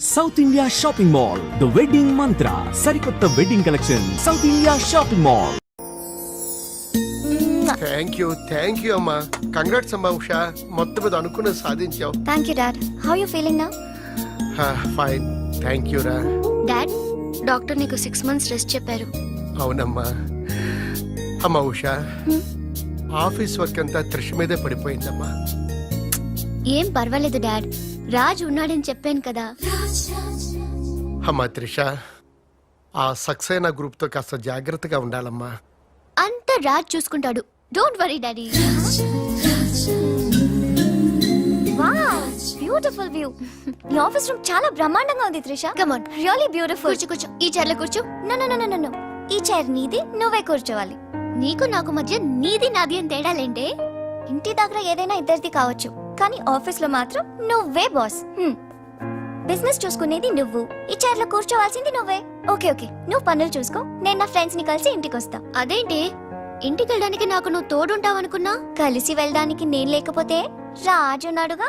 South India shopping mall the wedding Mantra సరికొత్త wedding collection South India shopping mall thank you thank you అమ్మా congrats అమ్మా ఉషా మొత్తం మీద అనుకున్నది సాధించావు. Thank you dad how you feeling నా fine thank you రా dad doctor నీకు six months rest చెప్పారు. అవునమ్మా. అమ్మా ఉషా ఆఫీస్ వర్క్ అంతా త్రిష మీదే పడిపోయిందమ్మా. ఏం పర్వాలేదు డాడ్ రాజ్ ఉన్నాడని చెప్పాను కదా. అమ్మా త్రిష ఆ సక్సేనా గ్రూప్తో కాస్త జాగ్రత్తగా ఉండాలమ్మా. అంతా రాజ్ చూసుకుంటాడు. Don't worry daddy beautiful view ఈ ఆఫీస్ రూమ్ చాలా బ్రహ్మాండంగా ఉంది Trisha. Come on really beautiful కూర్చో కూర్చో. ఈ చైర్లో కూర్చో. నో నో నో నో ఈ చైర్ నీది నువ్వే కూర్చోవాలి. నీకు నాకు మధ్య నీది నాది అని తేడాలేంటే? ఇంటి దగ్గర ఏదైనా ఇద్దరిది కావచ్చు. కానీ ఆఫీస్లో మాత్రం నువ్వే బాస్. బిజినెస్ చూసుకునేది నువ్వు. ఈ చైర్లో కూర్చోవాల్సింది నువ్వే. Okay okay. నువ్వు పనులు చూసుకో. నేను నా ఫ్రెండ్స్ని కలిసి ఇంటికి వస్తా అదేంటి? ఇంటికి వెళ్ళడానికి నాకు నువ్వు తోడుంటావు అనుకున్నా కలిసి వెళ్ళడానికి నేను లేకపోతే రాజు ఉన్నాడుగా.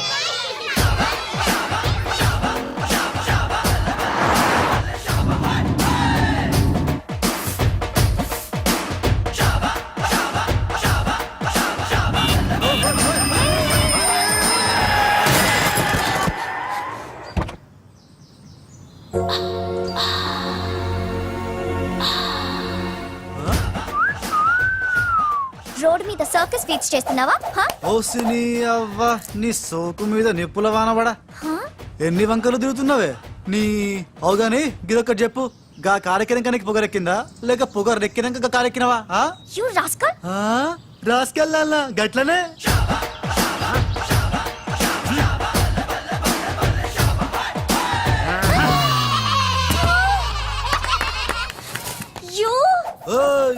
ఫీట్స్ చేస్తున్నావా? హ? ఓసిని అవ్వ నీ సోకు మీద నిప్పుల వానబడా హ? ఎన్ని వంకలు తిరుగుతున్నావే? నీ అవుగాని గిదొక్కటి చెప్పు. గా కారెక్కినాక నీకు పొగరెక్కిందా? లేక పొగరెక్కినాక గా కారెక్కినవా? ఆ? You rascal? ఆ? రాసుకెళ్ళాలా గట్లనే? యు? ఓయ్!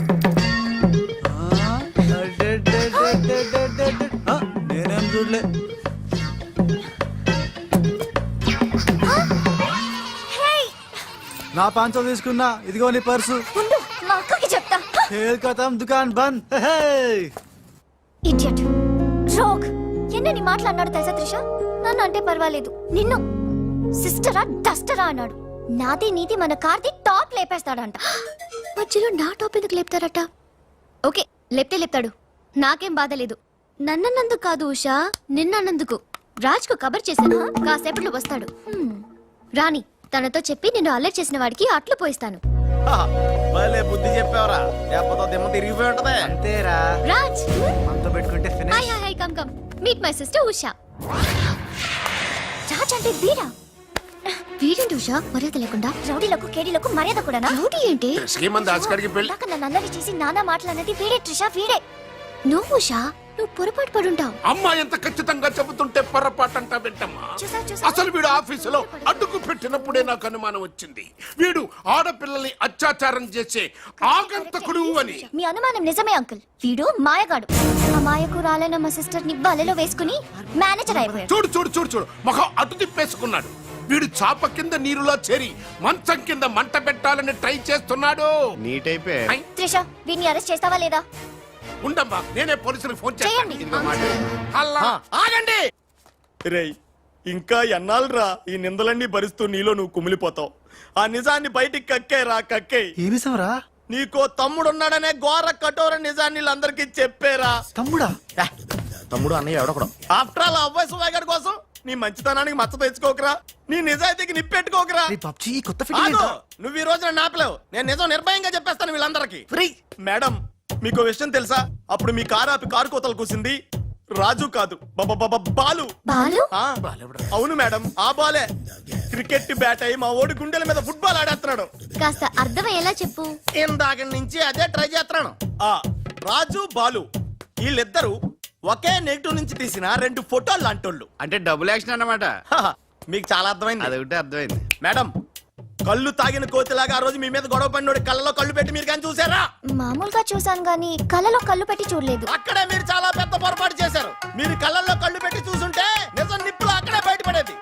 చూడలే. హే నా పాంచో తీసుకున్నా ఇదిగో నీ పర్సు. మా అక్కకి చెప్తా. ఖేల్ కథం దుకాన్ బంద్. Idiot rogue. ఎన్నని మాట్లాడినాడు తెలుసా త్రిష? నన్ను అంటే పర్వాలేదు. నిన్ను సిస్టరా డస్టరా అన్నాడు. నాది నీది మన కార్ది టాప్ లేపేస్తాడంట. మధ్యలో నా టాప్ ఎందుకు లేపుతారట? ఓకే లేపితే లేపుతాడు. నాకేం బాధ లేదు. నన్నన్నందుకు కాదు ఉషా నిన్నన్నందుకు. రాజ్కు కబర్ చేశాను కాసేపట్లో వస్తాడు. రాణి తనతో చెప్పి నిన్ను అల్లరి చేసిన వాడికి అట్లు పోయిస్తాను. భలే బుద్ధి చెప్పావరా. లేకపోతే దిమ్మ తిరిగిపోయి ఉంటదే. అంతేరా. రాజ్! మనతో పెట్టుకుంటే hi hi hi come come. Meet my sister Usha. Raj అంటే వీరా వీడేంటి ఉషా మర్యాద లేకుండా? రౌడీలకు కేడీలకు మర్యాద కూడా రౌడీ ఏంటి? శ్రీమంత్ దాస్కర్కి నన్ను చేసి నానా మాటలన్నది వీడే ట్రిషా వీడే. నువ్వు ఉషా? నువ్వు పొరపాటు పడుంటావు. అమ్మా ఎంత ఖచ్చితంగా చెబుతుంటే పొరపాటంటా వింటమ్మా. చూసా చూసా. అసలు వీడు ఆఫీసులో అడ్డుకు పెట్టినప్పుడే నాకు అనుమానం వచ్చింది. వీడు ఆడపిల్లల్ని అత్యాచారం చేసే ఆగంతకుడు అని. మీ అనుమానం నిజమే అంకుల్. వీడు మాయగాడు. ఆ మాయకు రాలైన మా సిస్టర్ని బలలో వేసుకుని మేనేజర్ అయిపోయాడు. చూడు చూడు చూడు చూడు. మొహం అటు తిప్పేసుకున్నాడు. వీడు చాప కింద నీరులో చేరి మంచం కింద మంట పెట్టాలని ట్రై చేస్తున్నాడు. నీట్ అయిపోయి త్రిష వీడిని అరెస్ట్ చేస్తావా లేదా? ఉండమ్మా నేనే పోలీసులకు ఫోన్ చేయండి. అల్లా ఆగండి. రేయ్ ఇంకా ఎన్నాళ్ళరా ఈ నిందలన్నీ భరిస్తూ నీలో నువ్వు కుమిలిపోతావు? ఆ నిజాన్ని బయటికి కక్కేరా కక్కే ఏమి సమరా నీకో తమ్ముడున్నాడనే ఘోర కఠోర నిజాన్ని వీళ్ళందరికీ చెప్పేరా. తమ్ముడా? తమ్ముడు అన్నయ్య ఎవడొకడు? ఆఫ్టర్ ఆల్ అబ్బాయి సుబాయ్ గారి కోసం నీ మంచితనానికి మచ్చ తెచ్చుకోకరా. నీ నిజాయితీకి నిప్పెట్టుకోకరా. పబ్జి కొత్త ఆగు! నువ్వు ఈ రోజున నాపలేవు. నేను నిజం నిర్భయంగా చెప్పేస్తాను వీళ్ళందరికి. ఫ్రీ మేడం మీకు విషయం తెలుసా? అప్పుడు మీ కారు ఆపి కారు కోతలు కూసింది రాజు కాదు. బబబబ బాలు. బాలు? ఆ, అవును మేడం ఆ బాలే. క్రికెట్ బ్యాట్ అయి మా ఓడి గుండెల మీద ఫుట్బాల్ ఆడేస్తున్నాడు. కాస్త అర్థమయ్యేలా చెప్పు. ఇందాక నుంచి అదే ట్రై చేస్తున్నాను. ఆ రాజు బాలు వీళ్ళిద్దరూ ఒకే నెగిటివ్ నుంచి తీసిన రెండు ఫోటోలు లాంటోళ్ళు. అంటే డబుల్ యాక్షన్ అన్నమాట. హహ, మీకు చాలా అర్థమైంది. అదొకటి అర్థమైంది. మేడం కళ్ళు తాగిన కోతిలాగా ఆ రోజు మీ మీద గొడవ పడినోడి కళ్ళలో కళ్ళు పెట్టి మీరు కానీ చూసారా? మామూలుగా చూసాను గానీ కళ్ళలో కళ్ళు పెట్టి చూడలేదు. అక్కడే మీరు చాలా పెద్ద పొరపాటు చేశారు. మీరు కళ్ళల్లో కళ్ళు పెట్టి చూసుంటే నిజం నిప్పులు అక్కడే బయటపడేది.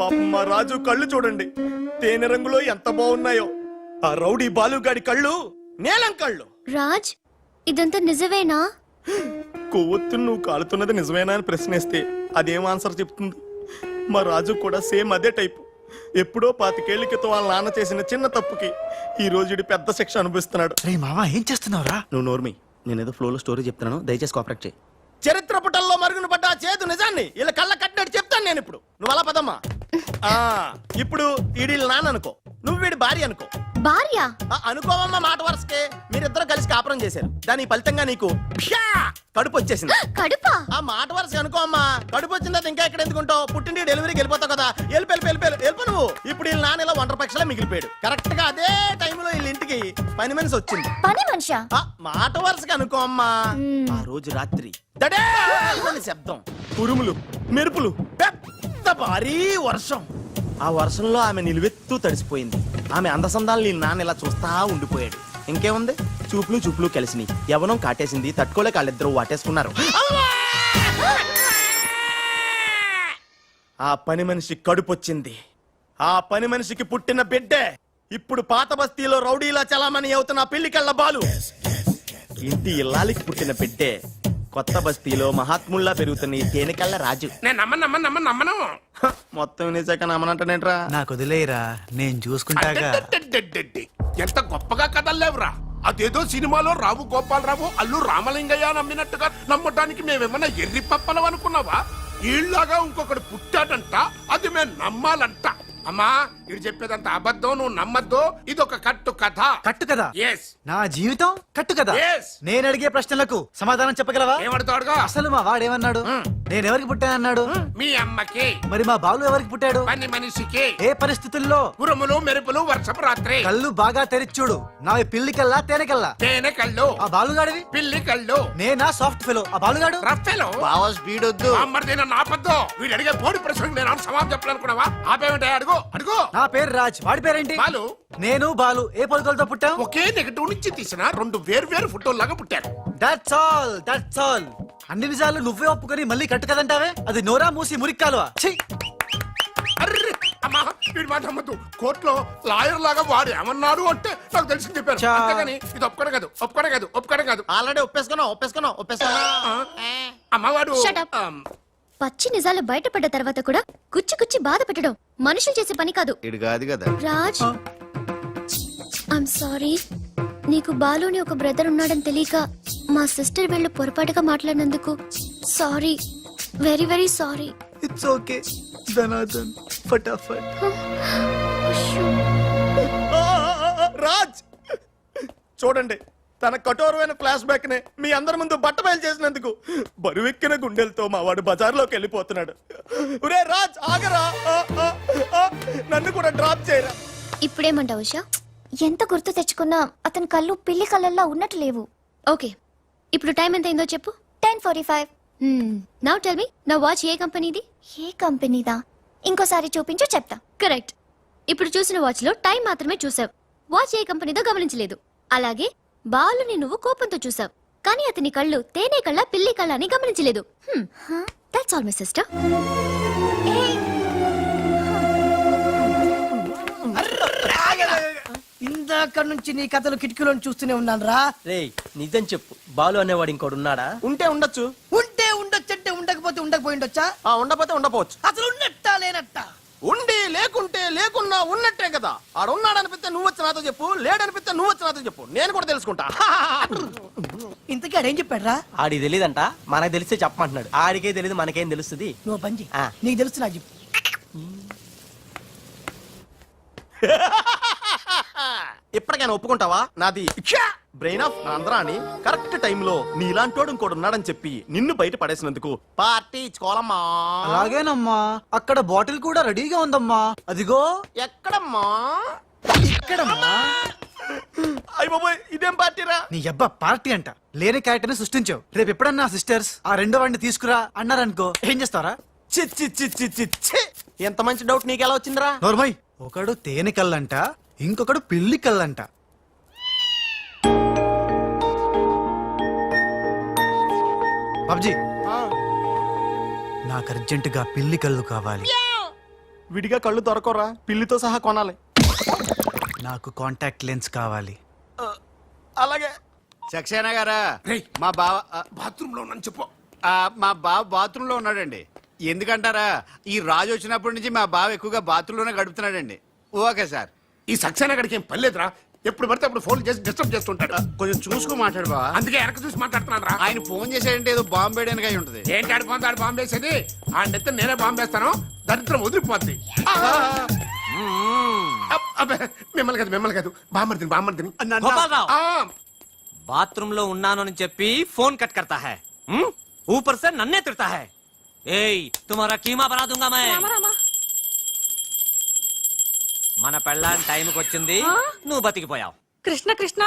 పాపం మా రాజు కళ్ళు చూడండి. తేనె రంగులో ఎంత బాగున్నాయో. ఆ రౌడీ బాలుగాడి కళ్ళు నీలం కళ్ళు. రాజ్ ఇదంతా నిజమేనా? కొవ్వొత్తు నువ్వు కాలుతున్నది నిజమేనా అని ప్రశ్నిస్తే అదేం ఆన్సర్ చెప్తుంది? మా రాజు కూడా సేమ్ అదే టైపు. ఎప్పుడో పాతికేళ్ళ క్రితం వాళ్ళ నాన్న చేసిన చిన్న తప్పుకి ఈ రోజు ఈడు పెద్ద శిక్ష అనుభవిస్తున్నాడు. రే మామ ఏం చేస్తున్నావురా? నువ్వు నోర్మి నేనేదో ఫ్లోలో స్టోరీ చెప్తున్నాను దయచేసి కోఆపరేట్ చేయి. చరిత్ర పుటల్లో మరుగున పడ్డ ఆ చేదు నిజాన్ని ఇలా కళ్ళ కట్టినట్టు చెప్తాను నేను ఇప్పుడు. నువ్వు అలా పదమ్మా. ఆ, ఇప్పుడు ఈడి నాన్న అనుకో. నువ్వు వీడి భార్య అనుకో. భార్య? ఆ, అనుకోవమ్మా మాట వరుసకే. మీరిద్దరు కలిసి కాపురం చేశారు. దాని ఫలితంగా నీకు ప్యా! కడుపు వచ్చేసింది. కడుపా? ఆ మాట వరుస అనుకో అమ్మా కడుపు వచ్చిన తర్వాత ఇంకా ఎక్కడ ఎందుకుంటావు? పుట్టింటి డెలివరీకి వెళ్ళిపోతావు కదా. వెళ్ళి వెళ్ళి వెళ్ళి వెళ్ళి వెళ్ళిపో నువ్వు. ఇప్పుడు వీళ్ళ నాన్న ఇలా ఒంటరి పక్షలా మిగిలిపోయాడు. కరెక్ట్గా అదే టైంలో వీళ్ళ ఇంటికి పని మనిషి వచ్చింది. పని మనిషా? ఆ మాట వరుసగా అనుకో అమ్మా ఆ రోజు రాత్రి. దడేల్మని శబ్దం. ఉరుములు మెరుపులు పెద్ద భారీ వర్షం. ఆ వర్షంలో ఆమె నిలువెత్తు తడిసిపోయింది. ఆమె అందసందాలు నీ నాన్న ఇలా చూస్తా ఉండిపోయాడు. ఇంకేముంది? చూపులు చూపులు కలిసినాయి. యవనం కాటేసింది. తట్టుకోలేక వాళ్ళిద్దరూ వాటేసుకున్నారు. ఆ పని మనిషి కడుపొచ్చింది. ఆ పని మనిషికి పుట్టిన బిడ్డే. ఇప్పుడు పాత బస్తీలో రౌడీలా చలామణి అవుతున్న పెళ్ళికెళ్ళ బాలు. ఇంటి ఇల్లాలికి పుట్టిన బిడ్డే. కొత్త బస్తీలో మహాత్ముల్లా పెరుగుతున్న ఈ తేనెకళ్ళ రాజు. నేను నమ్మను హ, మొత్తం వినేశాక నమ్మనంటనేట్రా? నాకు వదిలేయరా నేను చూసుకుంటాగా. అడ్డడ్డడ్డడ్డడ్డి. ఎంత గొప్పగా కథలు లేవురా అదేదో సినిమాలో రావు గోపాలరావు అల్లు రామలింగయ్య నమ్మినట్టుగా నమ్మటానికి మేమేమన్నా ఎర్రి పప్పలం అనుకున్నావా? ఈళ్ళగా ఇంకొకడు పుట్టాడంట అది మేము నమ్మాలంట. అమ్మా ఇది చెప్పేదంత అబద్ధం నువ్వు నమ్మద్దు. ఇది ఒక కట్టు కథ. కట్టు కదా ఎస్ నా జీవితం కట్టు కదా Yes. నేను అడిగే ప్రశ్నలకు సమాధానం చెప్పగలవా? ఏమడతాడుగా అసలు మా వాడేమన్నాడు? నేను ఎవరికి పుట్టానన్నాడు మీ అమ్మకి. మరి మా బాలు ఎవరికి పుట్టాడు? పని మనిషికి. ఏ పరిస్థితుల్లో? ఉరుములు మెరుపులు వర్షపు రాత్రి. కళ్ళు బాగా తెరిచూడు నా పిల్లి కల్లా తేనె కల్లా. తేనె కళ్ళు. ఆ బాలుగాడివి? పిల్లి కళ్ళు. నేనా సాఫ్ట్ ఫెలో? ఆ బాలుగాడు? రఫెలో బాగా స్పీడ్ వద్దు. అమ్మర్ది నన్ను ఆపద్దు. వీడు అడిగే పోడి ప్రశ్నకు నేను సమాధానం చెప్పాలనుకున్నావా? ఆపేమిటే అడుగు. అడుగు నా పేరు రాజ్. వాడి పేరేంటి? బాలు. నేను బాలు. ఏ పొలకలతో పుట్టాం ఒకే నెగటివ్ నుంచి తీసిన రెండు వేరు వేరు ఫోటోల్లాగా పుట్టారు దట్స్ ఆల్ దట్స్ ఆల్ అన్ని నిజాలు నువ్వే ఒప్పుకొని మళ్ళీ కట్టు కదంటావే? అది నోరా మూసి మురిక్కాలువా ఛీ! అర్రే అమ్మా వీడి మాట కోర్టులో లాయర్ లాగా వాడు ఏమన్నారు అంటే నాకు తెలిసి చెప్పారు. చా. అంతేగాని ఇది ఒప్పుకోడం కాదు ఒప్పుకోడం కాదు ఒప్పుకోడం కాదు. ఆల్రెడీ ఒప్పేసుకున్నావు ఒప్పేసుకున్నావు ఒప్పేసుకున్నా అమ్మవాడు Shut up. పచ్చి నిజాలు బయటపడ్డ తర్వాత కూడా కుచ్చి కుచ్చి బాధ పెట్టడం మనుషులు చేసే పని కాదు. ఇడు కాదు కదా. రాజ్ ఐమ్ సారీ నీకు బాలుని ఒక బ్రదర్ ఉన్నాడని తెలియక మా సిస్టర్ వీళ్ళు పొరపాటుగా మాట్లాడినందుకు sorry very very sorry it's okay ధనాధన్ ఫటాఫట్ రాజ్ చూడండి. తన కఠోరమైన ఫ్లాష్ బ్యాక్ నే మీ అందరి ముందు బట్ట బయలు చేసినందుకు బరువెక్కిన గుండెలతో మా వాడు బజార్లోకి వెళ్ళిపోతున్నాడు. ఒరే రాజ్ ఆగరా? నన్ను కూడా డ్రాప్ చేయరా? ఇప్పుడేమంటావు ఉషా? ఎంత గుర్తు తెచ్చుకున్నా అతని కళ్ళు పిల్లి కళ్ళల్లో ఉన్నట్టు లేవు. ఓకే ఇప్పుడు టైం ఎంత అయిందో చెప్పు. Ten forty five. Now tell me నా వాచ్ ఏ కంపెనీది? ఏ కంపెనీదా? ఇంకోసారి చూపించు చెప్తా. కరెక్ట్ ఇప్పుడు చూసిన వాచ్లో టైం మాత్రమే చూసావు. వాచ్ ఏ కంపెనీదో గమనించలేదు. అలాగే బాలుని నువ్వు కోపంతో చూసావు. కానీ అతని కళ్ళు తేనె కళ్ళ పిల్లి కళ్ళ అని గమనించలేదు. దట్స్ ఆల్ మై సిస్టర్ ఇందాక నుంచి నీ కథలు కిటికీలో చూస్తూనే ఉన్నాను రా రేయ్ నిజం చెప్పు. బాలు అనేవాడు ఇంకోడు ఉన్నాడా? ఉంటే ఉండొచ్చు. ఉంటే ఉండొచ్చంటే ఉండకపోతే ఉండకపోయి ఉండొచ్చా? ఆ ఉండపోతే ఉండపోవచ్చు. అసలు ఉన్నట్టా లేనట్టా? ఉండి లేకుంటే లేకున్నా ఉన్నట్టే కదా. ఆడున్నాడనిపిస్తే నువ్వు వచ్చి నాతో చెప్పు లేడనిపిస్తే నువ్వు వచ్చి నాతో చెప్పు. నేను కూడా తెలుసుకుంటా. ఇంతకీ ఆడేం చెప్పాడురా? ఆడికి తెలియదంట మనకు తెలిస్తే చెప్పమంటున్నాడు. ఆడికే తెలియదు మనకేం తెలుస్తుంది? నువ్వు పంచి ఆ. నీకు తెలుసు నాకు చెప్పు. ఇప్పటికైనా ఒప్పుకుంటావా? నాది. బ్రెయిన్ ఆఫ్ ఆంధ్రా అని కరెక్ట్ టైంలో నీలాంటోడు ఇంకోటి ఉన్నాడని చెప్పి నిన్ను బయట పడేసినందుకు పార్టీ ఇచ్చుకోవాలమ్మా. అలాగేనమ్మా. అక్కడ బాటిల్ కూడా రెడీగా ఉందమ్మా. అదిగో. ఎక్కడమ్మా? ఇక్కడమ్మా. అయ్య బాబోయ్ ఇదేం పార్టీరా నీ అబ్బా పార్టీ అంట. లేని క్యారెక్టర్ని సృష్టించావు. రేపు ఎప్పుడన్నా సిస్టర్స్ ఆ రెండో వాడిని తీసుకురా అన్నారనుకో ఏం చేస్తారా చి చి చి చి చి చి ఎంత మంచి డౌట్ నీకెలా వచ్చిందిరా? నోర్మయ్ ఒకడు తేనె కళ్ళంట ఇంకొకడు పిల్లి కళ్ళంట. బాబ్జీ నాకు అర్జెంటుగా పిల్లి కళ్ళు కావాలి. విడిగా కళ్ళు దొరకరా పిల్లితో సహా కొనాలి. నాకు కాంటాక్ట్ లెన్స్ కావాలి. అలాగే. సక్సేనా గారా. మా బావ ఆ, బాత్రూమ్లో ఉన్నాను చెప్పు. ఆ, మా బావ బాత్రూమ్లో ఉన్నాడండి. ఎందుకంటారా? ఈ రాజు వచ్చినప్పటి నుంచి మా బావ ఎక్కువగా బాత్రూమ్లోనే గడుపుతున్నాడండి. Okay sir. ఈ సక్సేనా గడికి ఏం పర్లేదురా ఎప్పుడు పడితే అప్పుడు ఫోన్ చేసి డిస్టర్బ్ చేస్తుంటాడు కొంచెం చూసుకో మాట్లాడు బావ అందుకే వెనక చూసి మాట్లాడుతున్నాను రా ఆయన ఫోన్ చేశాడంటే ఏదో బాంబు వేయడానికి అయి ఉంటది ఏంటి ఆడి బాంబు ఆడి బాంబు వేసేది ఆ నెత్త నేనే బాంబు వేస్తాను దరిద్రం వదిలిపోద్ది అబ్బ, అబ్బ, మిమ్మల్ని కాదు మిమ్మల్ని కాదు బామ్మర్దిని బామ్మర్దిని గోపాలరావు ఆ, బాత్రూమ్ లో ఉన్నాను అని చెప్పి ఫోన్ కట్ करता है हम्म? ऊपर से नन्हे तिरता है ఏయ్ తుమారా కీమా బనా दूंगा मैं మన పెళ్ళాన్ టైంకి వచ్చింది నువ్వు బతికిపోయావు. కృష్ణ కృష్ణ!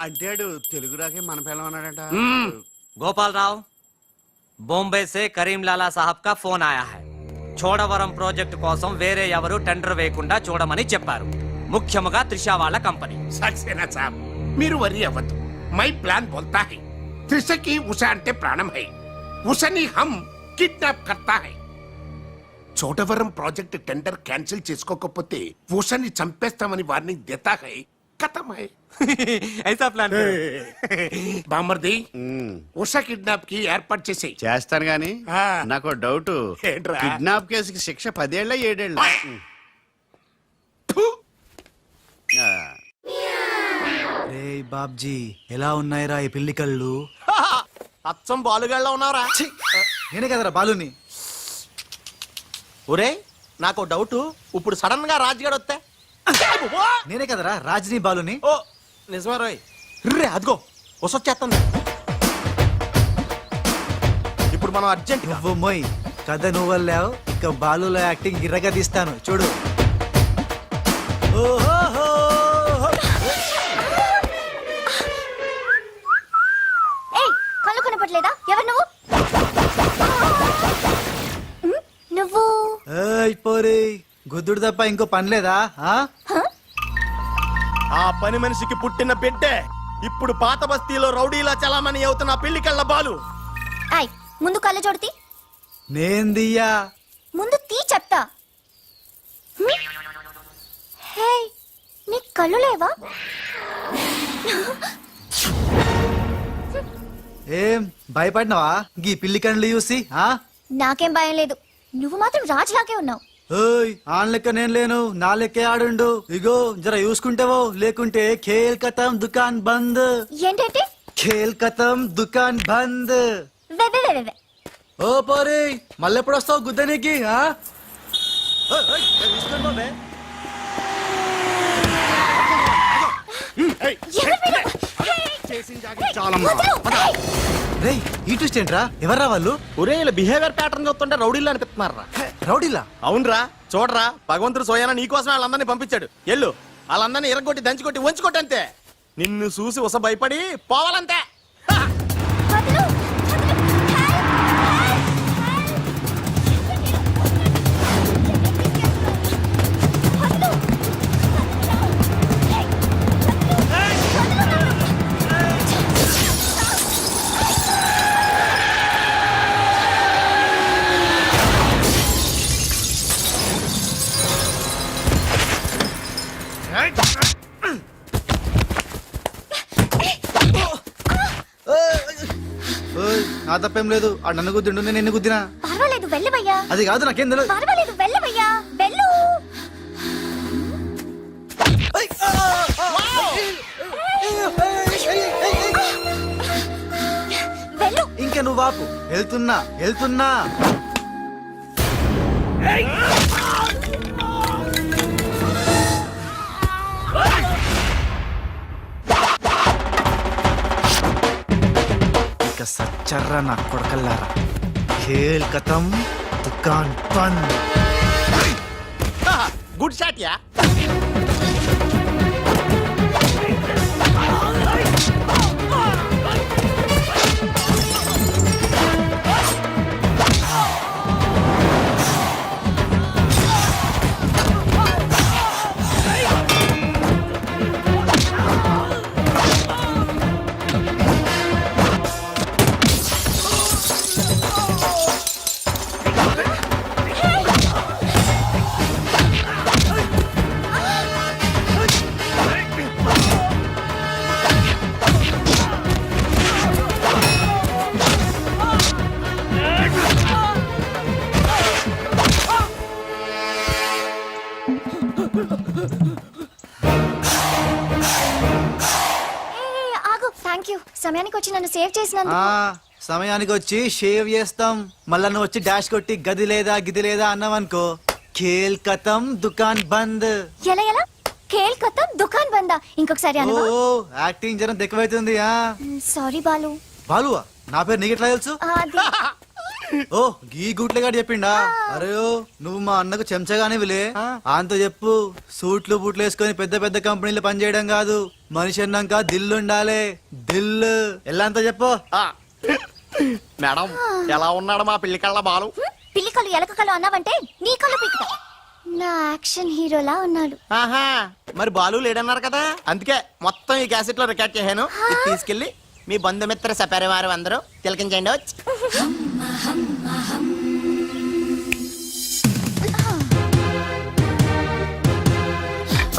అంటాడు తెలుగు రాకే మన పిల్లం అన్నాడట. గోపాలరావు బొంబే సే కరీం లాలా సాహబ్ కా ఫోన్ ఆయా హై. చోడవరం ప్రాజెక్టు కోసం వేరే ఎవరు టెండర్ వేయకుండా చూడమని చెప్పారు. ముఖ్యముగా త్రిష వాళ్ళ కంపెనీ. సక్సేనా సాబ్ మీరు వరి అవ్వద్దు. మై ప్లాన్ బోల్తా హై. త్రిషకి ఉష అంటే ప్రాణం హై. ఉషని హమ్ కిడ్నాప్ కర్తా హై. చోటవరం ప్రాజెక్ట్ టెండర్ క్యాన్సిల్ చేసుకోకపోతే ఉషని చంపేస్తామని వార్నింగ్ దేతా హై ఖతం హై. ఐసా ప్లాన్ బామర్ది ఉష కిడ్నాప్కి ఏర్పాటు చేసేయి. చేస్తాను గాని ఆ. నాకు డౌట్. ఏంట్రా? కిడ్నాప్ కేసుకి శిక్ష పదేళ్ళ ఏడేళ్ళ? ఫు! రే బాబ్జీ ఎలా ఉన్నాయిరా ఈ పిల్లి కళ్ళు అచ్చం బాలుగాళ్ళ ఉన్నావురా ఛీ! నేనే కదరా బాలుని. ఒరే నాకు డౌట్. ఇప్పుడు సడన్గా రాజుగాడు వస్తే? నేనే కదరా రాజనీ బాలుని. ఓ నిజమే రోయ్. రే అదిగో వసొచ్చేస్తుంది ఇప్పుడు మనం అర్జెంట్ నువ్వు మొయ్ కథ నువ్వు వెళ్ళావు ఇక బాలులో యాక్టింగ్ గిర్రగా తీస్తాను చూడు. ఓహోహో! ఏయ్ పోరి గుద్దుడు తప్ప ఇంకో పని లేదా ఆ? ఆ పని మనిషికి పుట్టిన బిడ్డే. ఇప్పుడు పాత బస్తీలో రౌడీలా చలామణి అవుతున్న పెళ్ళి కళ్ళ బాలు. ఆయ్ ముందు కళ్ళు చూడతి నేను దియ్యా. ముందు తీ చెప్తా. హ్మ్? హే నీ కళ్ళు లేవా? ఏం భయపడినావా? గీ పిల్లి కండ్లు చూసి ఆ? నాకేం భయం లేదు. నువ్వు మాత్రం రాజులాగే ఉన్నావు ఓయ్ ఆన్ లెక్క నేను లేను నా లెక్కే ఆడుండు ఇగో జర చూసుకుంటావో లేకుంటే ఖేల్ కథం దుకాన్ బంద్ ఏంటంటే ఖేల్ కథం దుకాన్ బంద్ వే వే, వే, వే, వే. ఓ పోరి మళ్ళెప్పుడు వస్తావు గుద్దనికి ఆ? ఓయ్, ఓయ్, ఏ చూసుకోండి బాబే. ఎవరు మీరు? రేయ్ ఈ ట్విస్ట్ ఏంట్రా? ఎవర్రా వాళ్ళు? ఒరే ఇలా బిహేవియర్ ప్యాటర్న్ చూస్తుంటే రౌడీలు అనిపిస్తున్నారా? రౌడీలా అవునరా చూడరా భగవంతుడు సోయాన నీకోసం వాళ్ళందరినీ పంపించాడు. ఎల్లు వాళ్ళందరినీ ఇరగొట్టి దంచుకొట్టి వంచుకొట్టి అంతే నిన్ను చూసి ఉస భయపడి పోవాలంతే. తప్పేం లేదు. ఆ నన్ను గుద్దిండు నేను గుద్దినా? పర్వాలేదు వెళ్ళు భయ్యా అది కాదు నాకేం తెలియదు పర్వాలేదు వెళ్ళు. భయ్యా వెళ్ళు. ఇంకా నువ్వు బాపు వెళ్తున్నా వెళ్తున్నా. ఇక సచ్చర్రా నా కొడకల్లారా? ఖేల్ కథం దుకాన్ బంద్ గుడ్ షాట్ యా. వచ్చి నన్ను సేవ్ చేసినందుకు. ఆ సమయానికి వచ్చి షేవ్ చేస్తాం. మళ్ళా నువ్వు వచ్చి డాష్ కొట్టి గది లేదా గిది లేదా అన్నావనుకో ఖేల్ కథం దుకాన్ బంద్. ఎలా ఎలా? కేల్ కథం దుకాన్ బందా? ఇంకొకసారి ఓ అనువా యాక్టింగ్ జనం ఎక్కువైతుంది ఆ. సారీ బాలు. బాలువా? నా పేరు నీకు ఎట్లా తెలుసు? ఆ, అది. ఓ గీ గుట్లగాడు చెప్పిండా? అరే ఓ, నువ్వు మా అన్నకు చెంచగానే విలే ఆంతో చెప్పు సూట్లు బూట్లు వేసుకొని పెద్ద పెద్ద కంపెనీలు పనిచేయడం కాదు. మనిషి అన్నాక దిల్లు ఉండాలి. దిల్లు. ఎల్లంతా చెప్పు. మేడం ఎలా ఉన్నాడు మా పిల్లి కళ్ళ బాలు? పిల్లి కళ్ళు ఎలక కళ్ళు అన్నావంటే నీ కళ్ళు పీకుతా నా యాక్షన్ హీరోలా ఉన్నాడు. ఆహా మరి బాలు లేడన్నారు కదా? అందుకే మొత్తం ఈ క్యాసెట్లో రికార్డ్ చేశాను. ఇది తీసుకెళ్ళి మీ బంధుమిత్ర సపరివారు అందరూ తిలకించండి వచ్చి.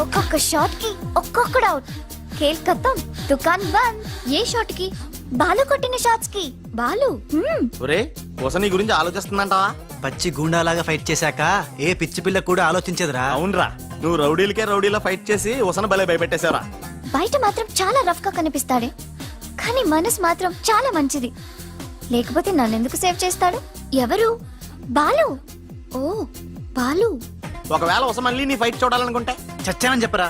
ఒక్కొక్క షాట్కి ఒక్కొక్కడు అవుట్ కేల్ కథం దుకాన్ బంద్ ఏ షాట్కి బాలు కొట్టిన షాట్స్కి బాలు హ్మ్. ఒరే కోసం నీ గురించి ఆలోచిస్తుందంటావా? పచ్చి గూండాలాగా ఫైట్ చేశాక ఏ పిచ్చి పిల్ల కూడా ఆలోచించదురా. అవునరా నువ్వు రౌడీలకే రౌడీలా ఫైట్ చేసి ఉసన భలే భయపెట్టేశావురా. బయట మాత్రం చాలా రఫ్గా కనిపిస్తాడే. కానీ మనసు మాత్రం చాలా మంచిది. లేకపోతే నన్నెందుకు సేవ్ చేస్తాడు? ఎవరు? బాలు. ఓ బాలు. ఒకవేళ ఉస మళ్ళీ నీ ఫైట్ చూడాలనుకుంటే? చచ్చానని చెప్పరా?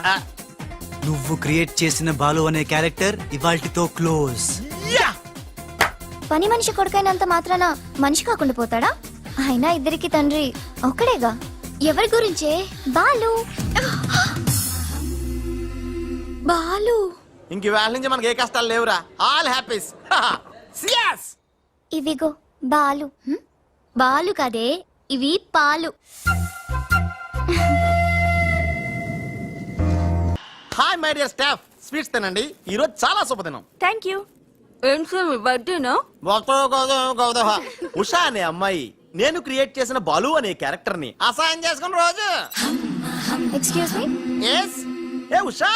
నువ్వు క్రియేట్ చేసిన బాలు అనే క్యారెక్టర్ ఇవాల్టితో క్లోజ్. యా! పని మనిషి కొడుకైనంత మాత్రాన మనిషి కాకుండా పోతాడా? అయినా ఇద్దరికి తండ్రి ఒక్కడేగా. ఎవరి గురించే? బాలు. బాలు. ఇంక వేళ నుంచి మనకి ఏ కష్టాలు లేవురా. ఆల్ హ్యాపీస్ ఇవిగో బాలు? బాలు కదే ఇవి పాలు. Hi my dear staff sweets తినండి. ఈ రోజు చాలా శుభదినం. థ్యాంక్ యూ ఏం సార్ మీ బర్త్డేనా. ఉషా అనే అమ్మాయి నేను క్రియేట్ చేసిన బాలు అనే క్యారెక్టర్ని అసహాయం చేసుకున్న రోజు. ఎక్స్క్యూజ్ మీ ఎస్ ఏ ఉషా.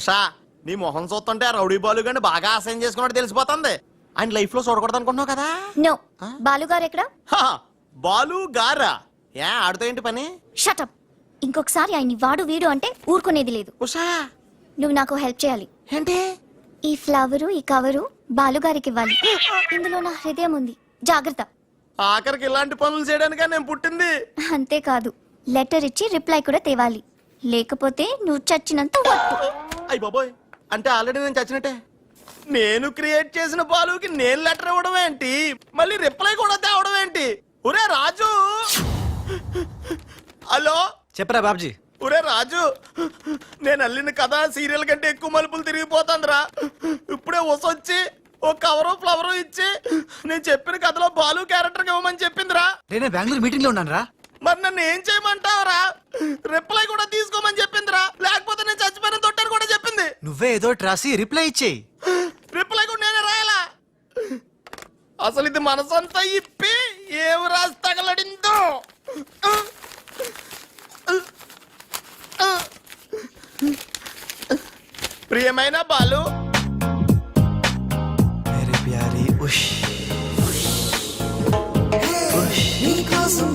ఉషా నీ మొహం చూస్తుంటే ఆ రౌడీ బాలు గాని బాగా అసహ్యం చేసుకున్నట్టు తెలిసిపోతుంది. ఆయన లైఫ్లో చూడకూడదు అనుకుంటున్నావు కదా? నో బాలు గారు ఎక్కడ? హా, బాలు గారా? ఏ ఆడుతో ఏంటి పని? షటప్ ఇంకొకసారి ఆయన్ని వాడు వీడు అంటే ఊరుకునేది లేదు. ఉషా! నువ్వు నాకు హెల్ప్ చేయాలి. ఏంటి? ఈ ఫ్లవరు ఈ కవరు బాలుగారికి ఇవ్వాలి. ఇందులో నా హృదయం ఉంది. జాగ్రత్త. ఆఖరికి ఇలాంటి పనులు చేయడానికే నేను పుట్టింది? అంతేకాదు లెటర్ ఇచ్చి రిప్లై కూడా తేవాలి. లేకపోతే నువ్వు చచ్చినంత వట్టు. అయ్యి బాబోయ్ అంటే ఆల్రెడీ నేను చచ్చినట్టే. నేను క్రియేట్ చేసిన బాలుకి నేను లెటర్ ఇవ్వడం ఏంటి? మళ్ళీ రిప్లై కూడా తేవడం ఏంటి? ఒరే రాజు! హలో? చెప్పరా బాబ్జీ. ఒరే రాజు నేను అల్లిన కథ సీరియల్ కంటే ఎక్కువ మలుపులు తిరిగిపోతుందిరా. ఇప్పుడే వసొచ్చి ఓ కవరు ఫ్లవరు ఇచ్చి నేను చెప్పిన కథలో బాలు క్యారెక్టర్ ఇవ్వమని చెప్పిందిరా. నేనే బెంగళూరు మీటింగ్లో ఉన్నాను రా మరి నన్ను ఏం చేయమంటావరా? రిప్లై కూడా తీసుకోమని చెప్పిందిరా. లేకపోతే నేను చచ్చిపోయిన తొట్టని కూడా చెప్పింది. నువ్వే ఏదో రాసి రిప్లై ఇచ్చేయి. రిప్లై కూడా నేనే రాయాలా? అసలు ఇది మనసంతా ఇప్పి ఏం రాసి తగలడిందో? ప్రియమైన బాలు. మేరీ ప్యారీ ఉష్. నీకోసం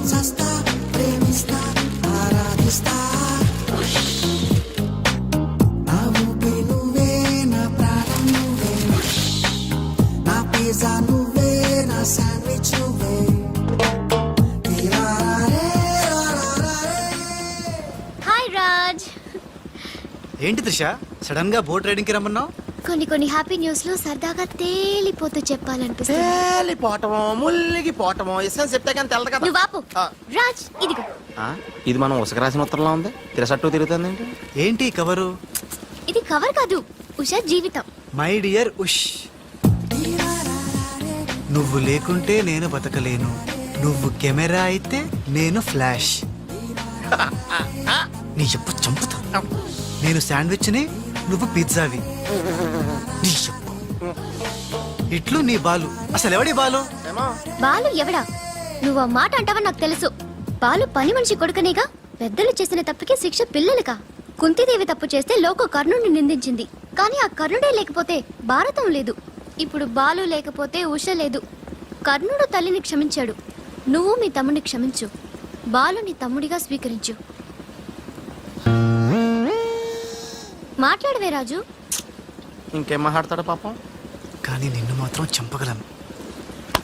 ఏంటి త్రిష? సడన్గా బోట్ రైడింగ్కి రమ్మన్నావు? కొన్ని కొన్ని హ్యాపీ న్యూస్లో సరదాగా తేలిపోతూ చెప్పాలనిపిస్తుంది. తేలిపోవటమో చెప్తే కానీ తెలదు కదా. నువ్వు ఆపు. ఆ. రాజ్ ఇదిగో. ఆ, ఇది మనం ఉసక రాసిన ఉత్తరంలో ఉంది? తిరసట్టు తిరుగుతుంది ఏంటి? ఏంటి ఈ కవరు? ఇది కవర్ కాదు ఉషా జీవితం. మై డియర్ ఉష్. నువ్వు లేకుంటే నేను బతకలేను. నువ్వు కెమెరా అయితే నేను ఫ్లాష్. నీ చెప్పు చంపుతా నేను శాండ్విచ్ని నువ్వు పిజ్జావి. ఇట్లు నీ బాలు. అసలు ఎవడి బాలు? బాలు ఎవడా? నువ్వు ఆ మాట అంటావని నాకు తెలుసు. బాలు పని మనిషి కొడుకనేగా పెద్దలు చేసిన తప్పుకి శిక్ష పిల్లలకా? కుంతిదేవి తప్పు చేస్తే లోక కర్ణుడిని నిందించింది. కానీ ఆ కర్ణుడే లేకపోతే భారతం లేదు. ఇప్పుడు బాలు లేకపోతే ఉష లేదు. కర్ణుడు తల్లిని క్షమించాడు. నువ్వు మీ తమ్ముడిని క్షమించు. బాలు నీ తమ్ముడిగా స్వీకరించు. మాట్లాడవే రాజు. ఇంకేం మాట్లాడతాడు పాపం? కానీ నిన్ను మాత్రం చంపగలను.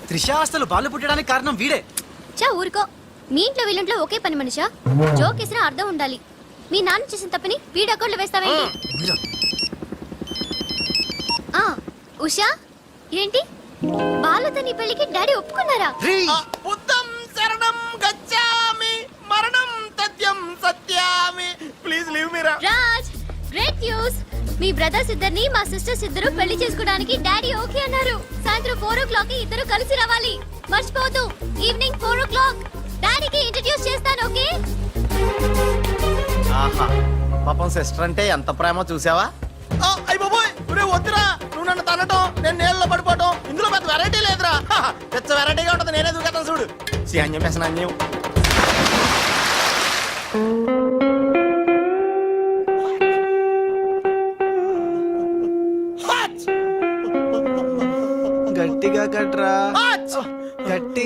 త్రిష అసలు బాలు పుట్టడానికి కారణం వీడే. చా ఊరుకో. మీ ఇంట్లో వీళ్ళంట్లో ఒకే పని మనిషా. జోక్ వేసినా అర్థం ఉండాలి. మీ నాన్న చేసిన తప్పని వీడి అకౌంట్లో వేస్తావేంటి? ఆ, ఉషా ఏంటి? బాలుతో నీ పెళ్ళికి డాడీ ఒప్పుకున్నారా? రేయ్! బుద్ధం శరణం గచ్చామి మరణం తథ్యం సత్యామి. Please leave Meera Raj great news me brothers ఇద్దరిని మా సిస్టర్స్ ఇద్దరు పెళ్ళి చేసుకోవడానికి డాడీ ఓకే అన్నారు. సాయంత్రం ఫోర్ ఓ క్లాక్కి ఇద్దరు కలిసి రావాలి. మర్చిపోవద్దు. ఈవినింగ్ ఫోర్ ఓ క్లాక్ డాడీకి ఇంట్రడ్యూస్ చేస్తాను ఓకే ఆహా పాపం సిస్టర్ అంటే ఎంత ప్రేమో చూసావా? అయ్యి బాబోయ్! ఒరే వద్దురా! నువ్వు నన్ను తనటం నేను నీళ్ళలో పడిపోవటం ఇందులో పెద్ద వెరైటీ లేదురా. పెద్ద వెరైటీగా ఉంటుంది నేనే దూకేస్తాను చూడు. సి అన్యం పేసిన అన్యం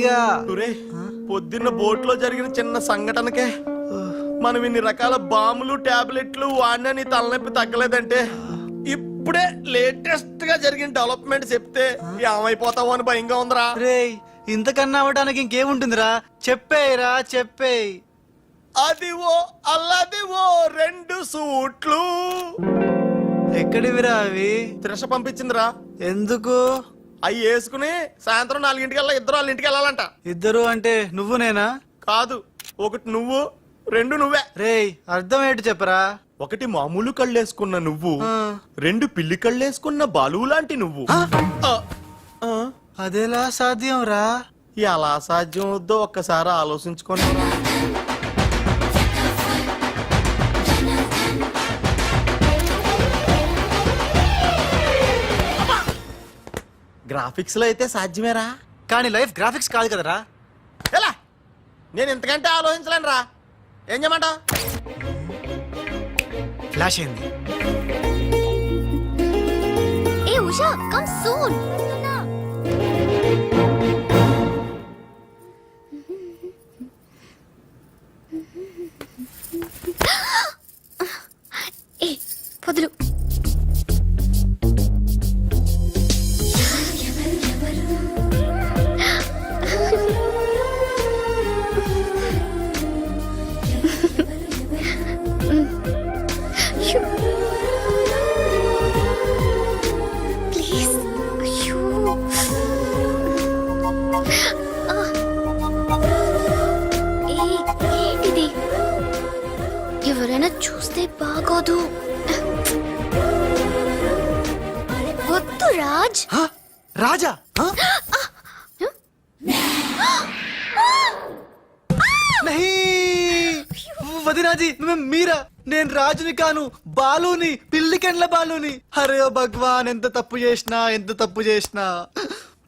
ఒరే పొద్దున్న బోట్లో జరిగిన చిన్న సంఘటనకే మనం ఇన్ని రకాల బాంబులు టాబ్లెట్లు వాడినా నీ తలనొప్పి తగ్గలేదంటే. ఇప్పుడే లేటెస్ట్గా జరిగిన డెవలప్మెంట్ చెప్తే ఏమైపోతావు అని భయంగా ఉందిరా. రేయ్ ఇంతకన్నా అవ్వడానికి ఇంకేముంటుందిరా? చెప్పేయరా చెప్పేయ్. అదివో అల్లదివో రెండు సూట్లు. ఎక్కడివిరా అవి? త్రిష పంపించిందిరా. ఎందుకు? అవి వేసుకుని సాయంత్రం నాలుగింటికల్లా ఇద్దరు వాళ్ళ ఇంటికి వెళ్ళాలంట. ఇద్దరు అంటే నువ్వు నేనా? కాదు ఒకటి నువ్వు రెండు నువ్వే. రేయ్ అర్థం ఏంటి చెప్పరా? ఒకటి మామూలు కళ్ళేసుకున్న నువ్వు. రెండు పిల్లి కళ్ళేసుకున్న బాలువు లాంటి నువ్వు. అదెలా సాధ్యం రా? ఎలా సాధ్యం వద్దో ఒక్కసారి ఆలోచించుకొని గ్రాఫిక్స్లో అయితే సాధ్యమేరా. కానీ లైఫ్ గ్రాఫిక్స్ కాదు కదరా. ఎలా? నేను ఇంతకంటే ఆలోచించలేను రా. ఏం చేయమంటావు? ఫ్లాష్ అయింది ఏ ఉషా కమ్ సూన్ వదినాజీ మీరా? నేను రాజుని కాను బాలుని పిల్లికెండ్ల బాలుని. హరే భగవాన్ ఎంత తప్పు చేసినా ఎంత తప్పు చేసినా.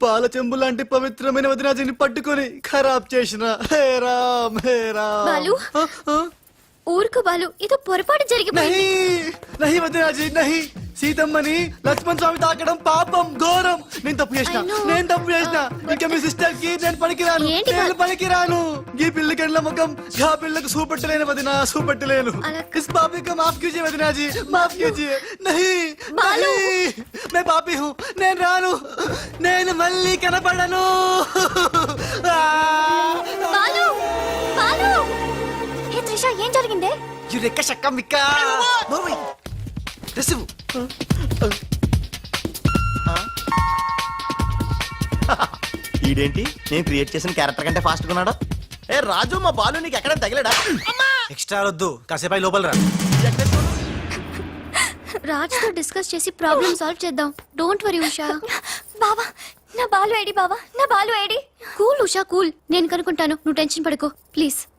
పాల చెంబు లాంటి పవిత్రమైన వదినాజీని పట్టుకొని ఖరాబ్ చేసిన. హే రామ్ హే రామ్? ఊరుకు బాలు ఏదో పొరపాటు జరిగిపోయింది. నహి నహి సీతమ్మని లక్ష్మణ్ స్వామి తాకడం పాపం ఘోరం. నేను తప్పు చేసిన. నేను తప్పు చేసిన. ఇంకా మీ సిస్టర్కి నేను పనికిరాను. ఏంటి నేను బా- పనికిరాను. ఈ పిల్లి కండ్ల ముఖం ఆ పిల్లకు చూపెట్టలేను వదిన చూపెట్టలేను అలా- ఇస్ పాపి కా మాఫ్ కీజియే వదినాజీ మాఫ్ కీజియే నహి బాలు. మే నేను పాపి హూ. నేను రాను. నేను మళ్ళీ కనపడను. ఆ! బాలు బాలు. హే త్రిష ఏం జరిగిందే? యు రెక్క షక్క మిక్క నోర్మై ఈడేంటి? నేను క్రియేట్ చేసిన క్యారెక్టర్ కంటే ఫాస్ట్ ఉన్నాడు? ఏ రాజు మా బాలు నీకు ఎక్కడ తగిలాడా? ఎక్స్ట్రా వద్దు. కాసేపు అయి లోపల రా. రాజ్తో డిస్కస్ చేసి ప్రాబ్లమ్ సాల్వ్ చేద్దాం. Don't worry Usha. బావా నా బాలు ఏడి బావా నా బాలు ఏడి కూల్ ఉషా కూల్ నేను కనుక్కుంటాను. నువ్వు టెన్షన్ పడుకో. ప్లీజ్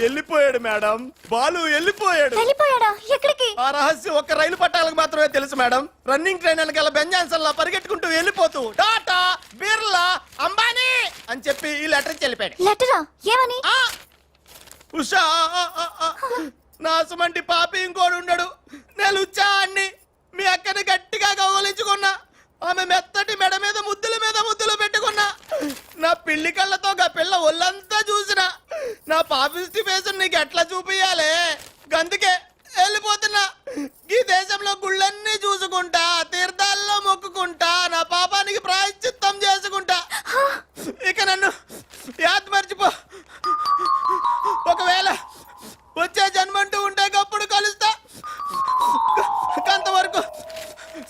వెళ్ళిపోయాడు మేడం. బాలు వెళ్ళిపోయాడు. వెళ్ళిపోయాడా? ఎక్కడికి? ఆ రహస్యం ఒక్క రైలు పట్టాలకు మాత్రమే తెలుసు మేడం. రన్నింగ్ ట్రైన్ వెనకాల బెంజాన్సన్ లా పరిగెట్టుకుంటూ వెళ్ళిపోతూ టాటా బిర్లా అంబానీ! అని చెప్పి ఈ లెటర్ ఇచ్చి వెళ్ళిపోయాడు. లెటరా? ఏమని? ఆ! ఉషా ఆ, ఆ, ఆ. నా సుమంటి పాపి ఇంకోడు ఉండడు. నేను ఉచ్చా అన్ని మీ అక్కని గట్టిగా కౌగలించుకున్నా ఆమె మెత్తటి మెడ మీద ముద్దుల మీద ముద్దులు పెట్టుకున్నా నా పిల్లి కళ్ళతో గా పిల్ల ఒళ్ళంతా చూసిన. నా పాపిస్టి ఫేస్ నీకు ఎట్లా చూపియాలే గందుకే వెళ్ళిపోతున్నా. ఈ దేశంలో గుళ్ళన్నీ చూసుకుంటా తీర్థాల్లో మొక్కుకుంటా నా పాపానికి ప్రాయశ్చిత్తం చేసుకుంటా. ఇక నన్ను యాత్ మర్చిపో. ఒకవేళ వచ్చే జన్మంటూ ఉంటే గప్పుడు కలుస్తా. కంతవరకు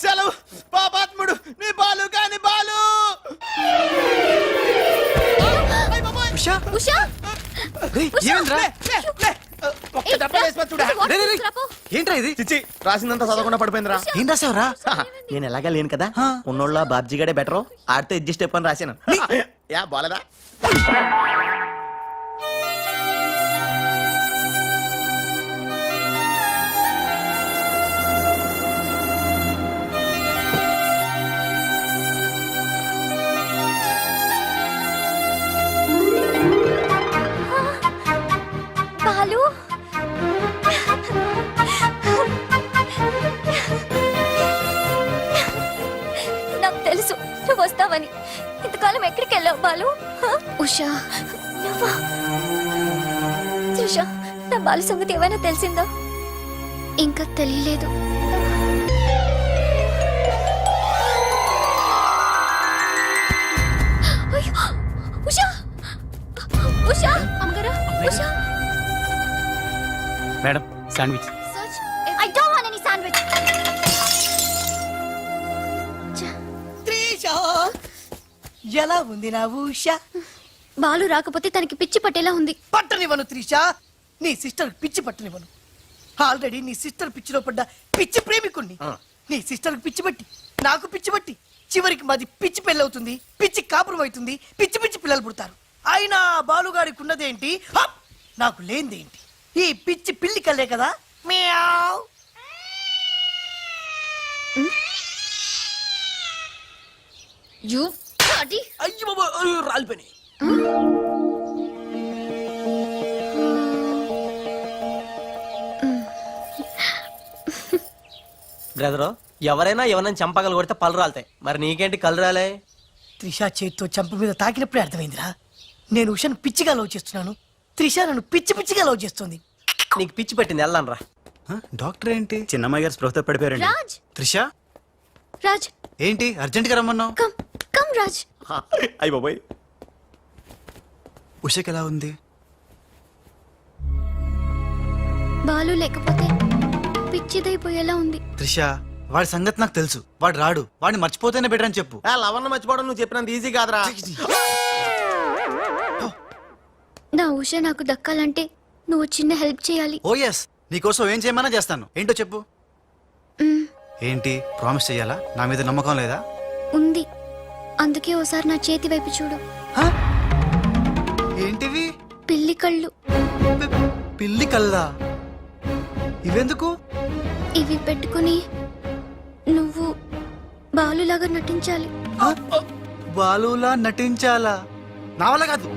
సెలవు. పాపాత్ముడు నీ బాలు కాని బాలు! ఉషా? ఉషా? లే. ఒక్క దెబ్బ వేసి మరి చూడా. రేయ్, రేయ్, రేయ్. ఏంట్రా ఇది? చిచ్చి రాసిందంతా చదవకుండా పడిపోయిందిరా. ఏం రాసావురా? నేను ఎలాగా లేను కదా. ఉన్నోళ్ళ బాబ్జీ గడే బెటర్? ఆడితే అడ్జస్ట్ అయిపోయి రాశాను. యా బాలేదా? వస్తావని. ఇంతకాలం ఎక్కడికి వెళ్ళావు బాలు? ఉషా. నువ్వా? ఉషా నా బాలు సంగతి ఏమైనా తెలిసిందా? ఇంకా తెలియలేదు. అయ్యో! ఉషా! ఉషా! అమ్మగారా ఉషా! Madam sandwich. ఎలా ఉంది నా ఉష బాలు రాకపోతే తనకి పిచ్చి పట్టేలా ఉంది. పట్టనివ్వను త్రిష. నీ సిస్టర్ పిచ్చి పట్టనివ్వను. ఆల్రెడీ నీ సిస్టర్ పిచ్చిలో పడ్డ పిచ్చి ప్రేమికుణ్ణి. నీ సిస్టర్ పిచ్చి పట్టి నాకు పిచ్చి పట్టి. చివరికి మాది పిచ్చి పెళ్ళవుతుంది పిచ్చి కాపురం అవుతుంది పిచ్చి పిచ్చి పిల్లలు పుడతారు. అయినా ఆ బాలుగాడికి ఉన్నదేంటి హప్! నాకు లేనిదేంటి? ఈ పిచ్చి పిల్లి కల్లే కదా? మియావ్! యు అది? అయ్యో బాబోయ్, అయ్యో, రాలిపోయినాయి. బ్రదరు ఎవరైనా ఎవరైనా చంపగలు కొడితే పళ్ళు రాలుతాయి. మరి నీకేంటి కళ్ళు రాలే? త్రిష చేతితో చంప మీద తాకినప్పుడే అర్థమైందిరా. నేను ఉషను పిచ్చిగా లవ్ చేస్తున్నాను. త్రిష నన్ను పిచ్చి పిచ్చిగా లవ్ చేస్తుంది. నీకు పిచ్చి పెట్టింది వెళ్ళాను రా? డాక్టర్ ఏంటి? చిన్నమ్మాయి గారు స్పృహతో పడిపోయారండి. రాజ్! త్రిష? రాజ్! ఏంటి? అర్జెంట్గా రమ్మన్నావు రాజ్. అయ్యి బాబోయ్. ఉషకి ఎలా ఉంది? బాలు లేకపోతే పిచ్చిదైపోయేలా ఉంది. త్రిష వాడి సంగతి నాకు తెలుసు. వాడు రాడు. వాడిని మర్చిపోతేనే బెటర్ అని చెప్పు. ఆ లవన్న మర్చిపోవడం నువ్వు చెప్పినంత ఈజీ కాదురా. నా ఉష నాకు దక్కాలంటే నువ్వు చిన్న హెల్ప్ చేయాలి. ఓ ఎస్ నీకోసం ఏం చేయమన్నా చేస్తాను. ఏంటో చెప్పు. ఏంటి? ప్రామిస్ చెయ్యాలా? నా మీద నమ్మకం లేదా? ఉంది. అందుకే ఓసారి నా చేతి వైపు చూడు? ఏంటివి? పిల్లి కళ్ళు. పిల్లి కల్లా ఇవెందుకు? ఇవి పెట్టుకుని నువ్వు బాలులాగా నటించాలి? బాలులా నటించాలా? నా వల్ల కాదు.